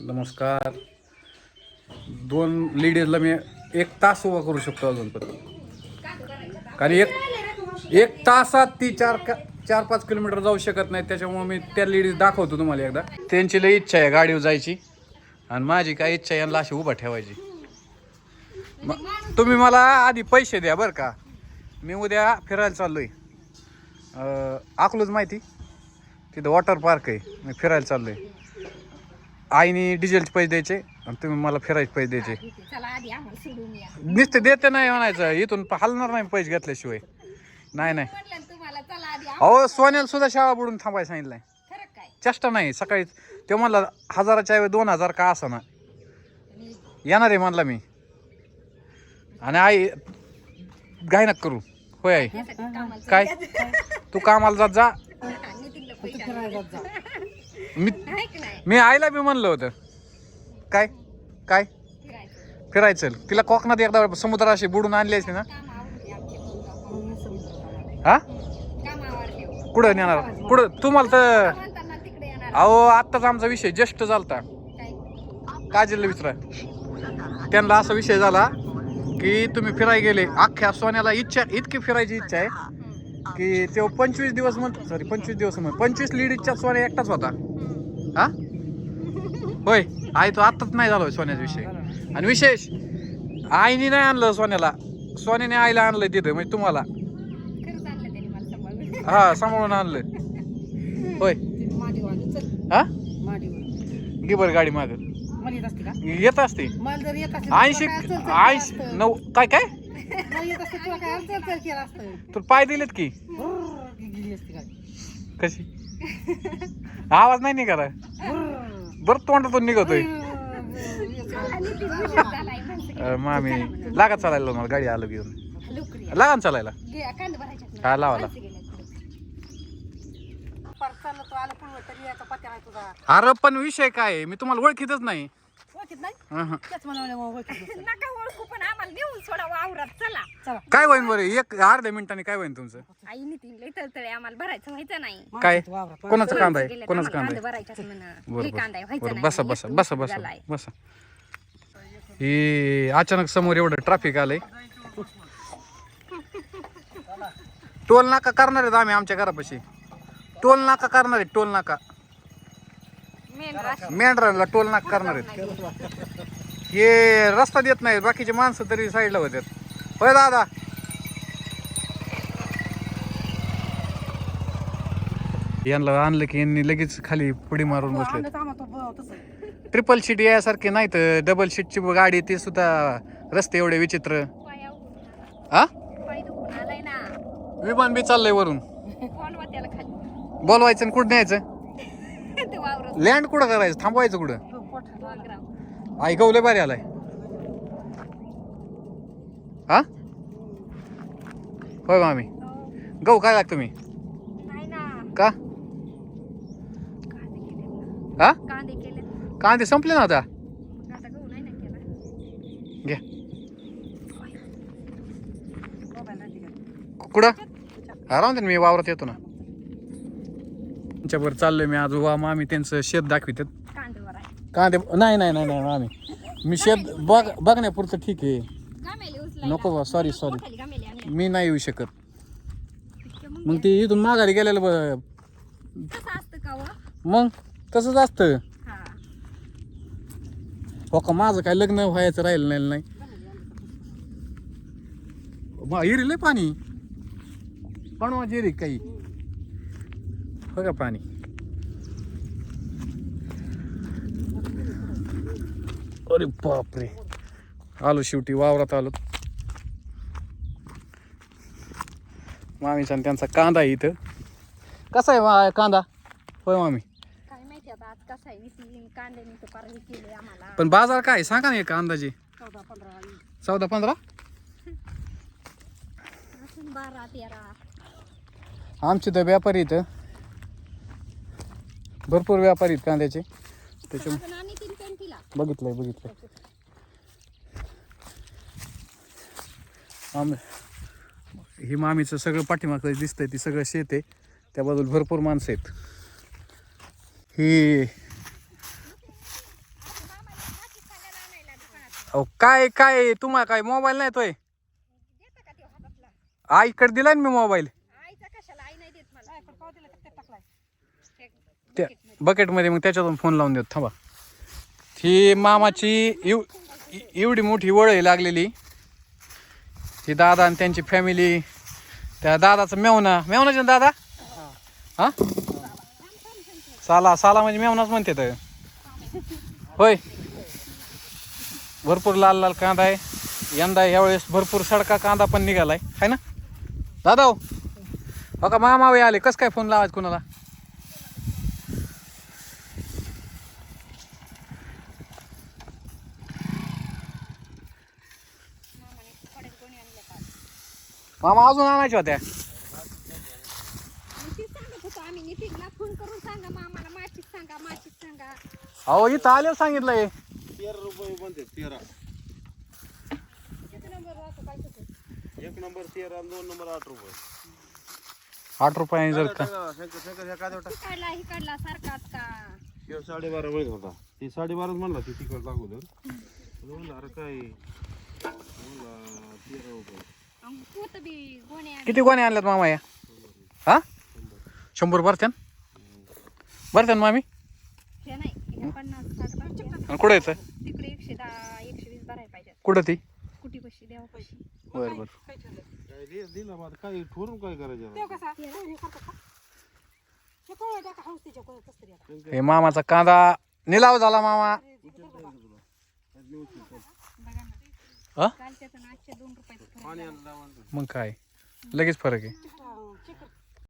नमस्कार. दोन लेडीजला मी एक तास उभा करू शकतो अजून पण. कारण एक एक तासात ती चार का चार पाच किलोमीटर जाऊ शकत नाही त्याच्यामुळे मी त्या लेडीज दाखवतो तुम्हाला एकदा. त्यांची लई इच्छा आहे गाडीवर जायची. आणि माझी काय इच्छा आहे यांना अशी उभा ठेवायची. तुम्ही मला आधी पैसे द्या बरं का. मी उद्या फिरायला चाललो आहे अकलूज माहिती? तिथं वॉटर पार्क आहे. मी फिरायला चाललो आहे आईने डिझेलचे पैसे द्यायचे आणि तुम्ही मला फिरायचे पैसे द्यायचे. चला आधी आम्हाला सोडून या. नुसते देते नाही म्हणायचं. इथून प- हलणार नाही पैसे घेतल्याशिवाय. नाही नाही. म्हटलं ना तुम्हाला चला आधी आम्हाला अहो सोन्याला सुद्धा शाळा बुडून थांबायला सांगितलंय. खरं काय? चेष्टा नाही सकाळी ते म्हणला हजाराच्या ऐवजी दोन हजार का असा ना. येणार आहे म्हणला मी. आणि आई घाई नका करू. होय आई. त्यासाठी कामाला काय? तू कामाला जात जा. चालली. नितीनला पैसे मी मी आईला बी म्हणलं होतं. काय? काय? फिरायचं. तिला कोकणात एकदा समुद्राशी बुडून आणली असते ना? हा? कुठं नेणार? कुठं? तुम्हाला तर अहो आत्ताच आमचा विषय जस्ट झालता. काय? काजलला विचारा. त्यांना असा विषय झाला की तुम्ही फिरायला गेले. अख्ख्या सोन्याला इच्छा इतकी फिरायची इच्छा आहे. की तो पंचवीस दिवस म्हण सॉरी पंचवीस दिवस म्हण पंचवीस लिडीजच्या सोन्या एकटाच होता. हा? होय आई तो आत्ताच नाही झालो सोन्याचा विषय. आणि विशेष आईने नाही आणलं सोन्याला. सोन्याने आईला आणलं तिथं म्हणजे तुम्हाला. हा सांभाळून आणलं होय. हा? माडीवाली घे बरं गाडी माग. येत असते ऐंशी ऐंशी नऊ काय काय? मला येत असते तुला काय चल चल केलं असतं. तुला पाय दिलेत की? भुर्र की गेली असती गाडी. कशी? आवाज नाही निघाला. बरं तोंडातून निघतोय. ती अं, मामी लागा चालायला मला गाडी आलो घेऊन. लागा ना चालायला. हा, लावा, माणसं गेल्यात पुढे. परत चाललं तू आलं पुढं तरी याचा पत्या नाही तुझा. अरे पण विषय काय आहे? मी तुम्हाला ओळखीतच नाही. ओळखीत नाही? अहं. तेच म्हणाले मग ओळखीत नसेल. नका ओळखू पण आम्हाला नेऊन सोडा वावरात चला. चला. काय होईन बरं? एक अर्ध्या मिनिटाने काय होईन तुमचं? आई नितीन लय तळतळे आम्हाला भरायचं व्हायचं नाही. काय? वावरात. कोणाचा कांदा आहे? कोणाचा कांदा कांदे आहे? भरायच्यात म्हणा. बरं कांदा आहे, बरं व्हायचं बरं नाही. बसा. बसा बसा बसा झालाय. बसा. हे अचानक समोर एवढं ट्रॅफिक आलंय. टोल नाका करणार आहेत आम्ही आमच्या घरापाशी. टोल नाका करणार आहेत टोल नाका. मेंढराला टोल नाका करणार आहेत. हे रस्ता देत नाहीत बाकीचे माणसं तरी साईडला होत्यात. होय दादा. यांना आणलं की यांनी लगेच खाली पुडी मारून बसले तर. ट्रिपल सीट यासारखे नाहीत डबल सीटची गाडी ते सुद्धा रस्ते एवढे विचित्र. हा विमान बी चाललंय वरून. बोलवायचं आणि कुठं न्यायचं? ते वावरात लँड कुठं करायचं? थांबवायचं कुठं? तो. आई गवले भारी आलाय. हा? होय मामी. हो. गहू काय लागतं मी नाही ना. का? कांदे केले हा? कांदे केले कांदे संपले ना आता? आता गहू नाही ना केला. घ्या. कुठं? हा राहून दे ना, मी वावरात येतो ना. त्यांच्यावर चाललोय मी आज. वा मामी त्यांचं शेत दाखवितात. कांदे वर आहे. कांदे नाही नाही नाही नाही मामी. मी शेत बघ बघण्यापुरतं ठीक आहे. गामेली उचलायला. नको बा सॉरी सॉरी मोठाली गामेली आणली. मी नाही येऊ शकत. मग मग ते इथून माघारी गेलेलं ब- कसं असतं का व? मग तसंच असतं. हा. हो का माझं काय लग्न व्हायचं राहिलं नाही मग इरी लय पाणी. पण माझी काही. का पाणी. अरे बापरे. आलो शेवटी वावरात आलो. मामीचा आणि त्यांचा कांदा आहे इथं. कसा आहे मा- कांदा? होय मामी. हे पण बाजार काय सांगा ना एक अंदाजे. चौदा पंधरा. आमचे तर व्यापारी इथं. भरपूर व्यापारी आहेत कांद्याचे. त्याच्या आपण आणि तीन पेंटीला. बघितलंय बघितलंय. आम ही मामीचं सगळं पाठीमागचं दिसतंय ती सगळं शेत आहे. त्या बाजूला भरपूर माणसं आहेत. ही अहो काय काय तुम्हाला काय मोबाईल नाही तोय आईकडे दिलाय ना मी मोबाईल. त्या बकेटमध्ये मग त्याच्यातून फोन लावून देत. थांबा. ही मामाची एव एवढी मोठी वळही लागलेली. ही दादा आणि त्यांची फॅमिली त्या दादाचं मेवना मेवनाचे ना दादा? हा? साला साला म्हणजे मेवनाच म्हणते तर. होय. भरपूर लाल लाल कांदा आहे. यंदा यावेळेस भरपूर सडका कांदा पण निघालाय. है ना? दादा हो. हो का मामा आले? कसं काय फोन लावायचं कुणाला मामाने पडेल कोणी आणलं का मामा अजून आणायच्या होत्या. आणि ती सांगत होतो आम्ही. नितीनला फोन करून सांगा मामाला. माशीच सांगा माशीच सांगा. अहो इथं आल्यावर सांगितलंय. तेरा रुपये बनते तेरा. किती नंबर राहतो काय होतं एक नंबर तेरा आणि दोन नंबर आठ रुपये. आठ रुपयाने जर का टाका, शंकर शंकर ह्या काय देवटा इकडला इकडला सारखाच का ह्यो साडेबारा वेळ होता. ती साडेबाराच म्हणला ती तिकड दाखवलं म्हणलं अरे काय? म्हणला तेरा रुपये. किती कोणी आणल्यात मामा या? हा? शंभर भरत्यान भरत्यान मामी हे नाही पन्नास आणि कुठं येतं? तिकडे एकशे दहा एकशे पाहिजे कुठं ती? कुठे पैसे पैसे बरं बरं. काय ठरलं काय काय करायचं हे मामाचा कांदा निलाव झाला मामा. हा? मग काय? लगेच फरक आहे.